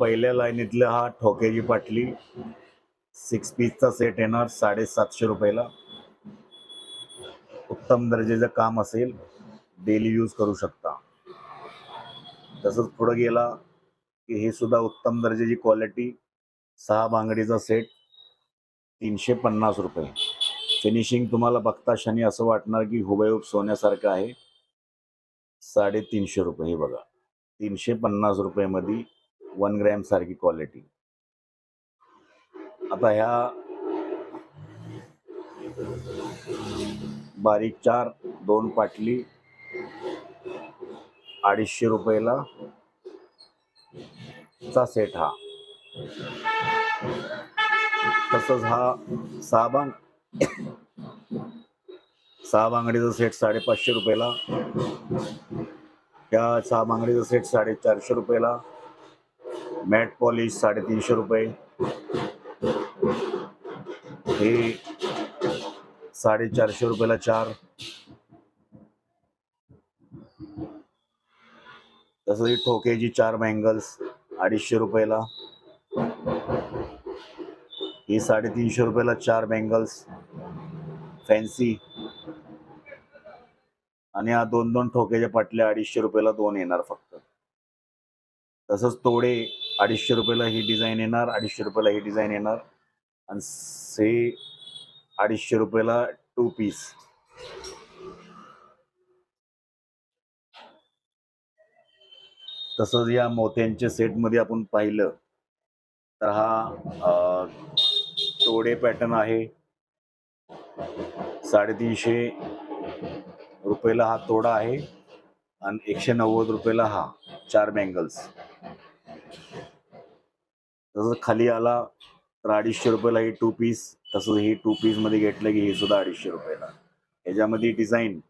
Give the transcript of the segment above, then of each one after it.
पहिल्या लाईनीतल्या हा ठोक्याची पाटली. सिक्स पीसचा सेट येणार साडेसातशे रुपयाला. उत्तम दर्जाचं काम असेल डेली यूज करू शकता. तसंच पुढं गेला की हे सुद्धा उत्तम दर्जाची क्वालिटी सहा बांगडीचा सेट तीनशे पन्नास रुपये. फिनिशिंग तुम्हाला बघता क्षणी असं वाटणार की हुबेहूब सोन्यासारखं आहे. साडेतीनशे रुपये हे बघा. तीनशे पन्नास रुपयेमध्ये वन ग्रॅम सारखी क्वालिटी. आता ह्या बारीक चार दोन पाटली अडीचशे रुपयाला चा सेट हा. तसंच हा सहा बांग सहा बांगडीचा सेट साडेपाचशे रुपयाला. त्या सहा बांगडीचा सेट साडेचारशे रुपयाला. मॅट पॉलिश साडेतीनशे रुपये. हे साडेचारशे रुपयाला चार. तसंच ही ठोक्याची चार बँगल्स अडीचशे रुपयाला. ही साडेतीनशे रुपयाला चार बँगल्स फॅन्सी आणि हा दोन दोन ठोक्याच्या पाटल्या अडीचशे रुपयाला दोन येणार फक्त. तसंच तोडे अडीचशे रुपयाला ही डिझाईन येणार अडीचशे रुपयाला ही डिझाईन येणार. आणि से अडीचशे रुपयाला टू पीस तसंच या मोत्यांच्या सेटमध्ये आपण पाहिलं तर हा तोडे पॅटर्न आहे. साडेतीनशे रुपयाला हा तोडा आहे. आणि एकशे नव्वद रुपयाला हा चार बँगल्स तसंच खाली आला तर अडीचशे रुपयाला ही टू पीस तसंच ही टू पीसमध्ये घेतलं की हे सुद्धा अडीचशे रुपयाला. याच्यामध्ये डिझाईन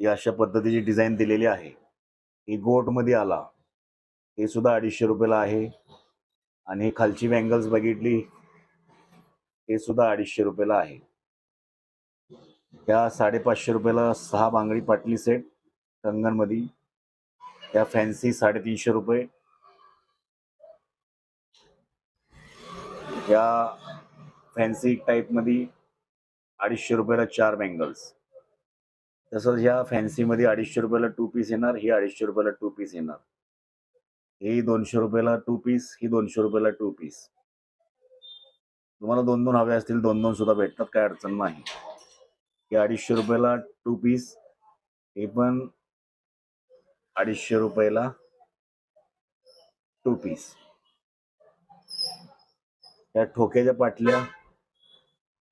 ही अशा पद्धतीची डिझाईन दिलेली आहे. ही गोटमध्ये आला हे सुद्धा अडीचशे रुपयाला आहे. आणि ही खालची बँगल्स बघितली हे सुद्धा अडीचशे रुपयाला आहे. त्या साडेपाचशे रुपयाला सहा बांगडी पाटली सेट कंगनमध्ये त्या फॅन्सी साडेतीनशे रुपये. या फॅन्सी टाईपमध्ये अडीचशे रुपयाला चार बँगल्स तसंच ह्या फॅन्सीमध्ये अडीचशे रुपयाला टू पीस येणार ही अडीचशे रुपयाला टू पीस येणार. ही दोनशे रुपयाला टू पीस ही दोनशे रुपयाला टू पीस तुम्हाला दोन दोन हवे असतील दोन दोन सुद्धा भेटतात काय अडचण नाही. हे अडीचशे रुपयाला टू पीस हे पण अडीचशे रुपयाला टू पीस या ठोक्याच्या पाटल्या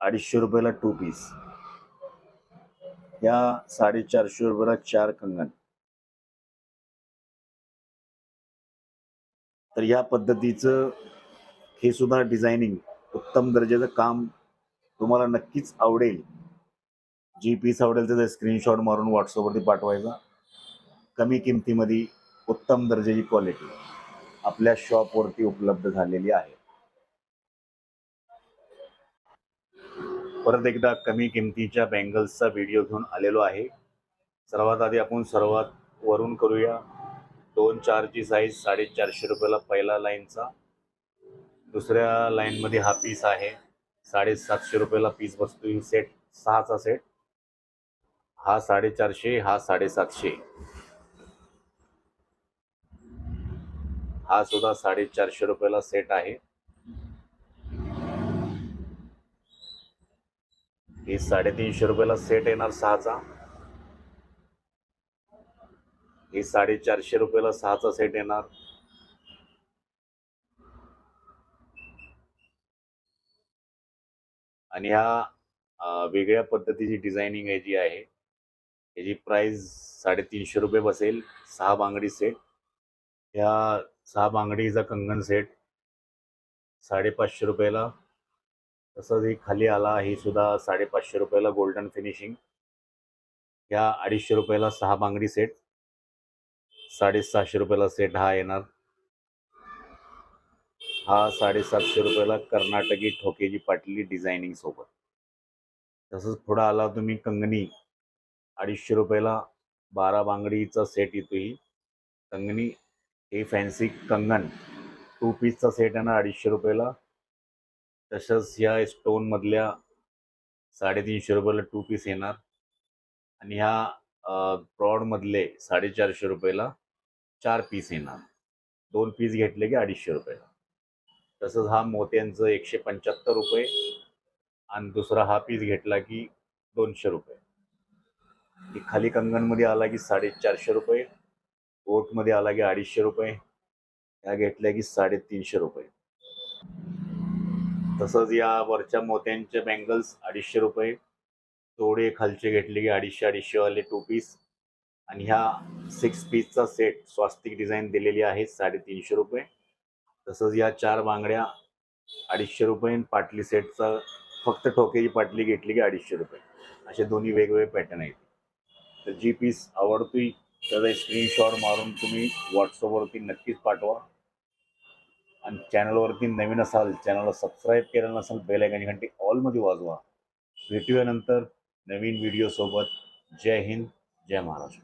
अडीचशे रुपयाला टू पीस या साडेचारशे रुपयाला चार कंगन तर या पद्धतीचं हे सुद्धा डिझायनिंग उत्तम दर्जाचं काम तुम्हाला नक्कीच आवडेल. जी पीस आवडेल त्याचा स्क्रीनशॉट मारून व्हॉट्सअपवरती पाठवायचा. कमी किमतीमध्ये उत्तम दर्जाची क्वालिटी आपल्या शॉपवरती उपलब्ध झालेली आहे. परत एकदा कमी किमतीच्या बँगल्सचा व्हिडिओ घेऊन आलेलो आहे. सर्वात आधी आपण सर्वात वरून करूया. दोन चारची साईज साडेचारशे रुपयाला पहिला लाईनचा दुसऱ्या लाईनमध्ये हा पीस आहे. साडेसातशे रुपयाला पीस बसतो ही सेट सहाचा सेट हा साडेचारशे हा साडेसातशे. हा सुद्धा साडेचारशे रुपयाला सेट आहे. ही साडेतीनशे रुपयाला सेट येणार सहाचा. ही साडेचारशे रुपयाला सहाचा सेट येणार. आणि ह्या वेगळ्या पद्धतीची डिझायनिंग आहे जी आहे याची प्राइस साडेतीनशे रुपये बसेल सहा बांगडी सेट ह्या सहा बांगडीचा कंगन सेट साडेपाचशे रुपयाला. तसंच एक खाली आला ही सुद्धा साडेपाचशे रुपयाला गोल्डन फिनिशिंग ह्या अडीचशे रुपयाला सहा बांगडी सेट साडेसहाशे रुपयाला सेट हा येणार. हा साडेसातशे रुपयाला कर्नाटकी ठोकेची पाटली डिझायनिंग सोबत. तसंच पुढं आला तुम्ही कंगनी. अडीचशे रुपयाला बारा बांगडीचा सेट येतो ही कंगनी हे फॅन्सी कंगन. टू पीसचा सेट आहे ना अडीचशे रुपयाला. तसंच ह्या स्टोनमधल्या साडेतीनशे रुपयाला टू पीस येणार. आणि ह्या ब्रॉडमधले साडेचारशे रुपयाला चार पीस येणार. दोन पीस घेतले की अडीचशे रुपयाला. तसंच हा मोत्यांचं एकशे पंच्याहत्तर रुपये आणि दुसरा हा पीस घेतला की दोनशे रुपये. खाली कंगनमध्ये आला की साडेचारशे रुपये ओटमध्ये आला की अडीचशे रुपये ह्या घेतल्या की साडेतीनशे रुपये. तसंच या वरच्या मोत्यांचे बँगल्स अडीचशे रुपये थोडे खालचे घेतले की अडीचशे अडीचशेवाले टू पीस आणि ह्या सिक्स पीसचा सेट स्वास्तिक डिझाईन दिलेली आहे साडेतीनशे रुपये. तसंच या चार बांगड्या अडीचशे रुपये आणि पाटली सेटचा फक्त ठोक्याची पाटली घेतली की अडीचशे रुपये. असे दोन्ही वेगवेगळे पॅटर्न आहेत. तर जी पीस आवडतोय त्याचा स्क्रीनशॉट मारून तुम्ही व्हॉट्सअपवरती नक्कीच पाठवा. आणि चॅनलवरती नवीन असाल चॅनलला सबस्क्राईब केलं नसाल बेल आयकॉनची घंटी ऑलमध्ये वाजवा. भेटूया नंतर नवीन व्हिडिओसोबत जय हिंद जय महाराष्ट्र.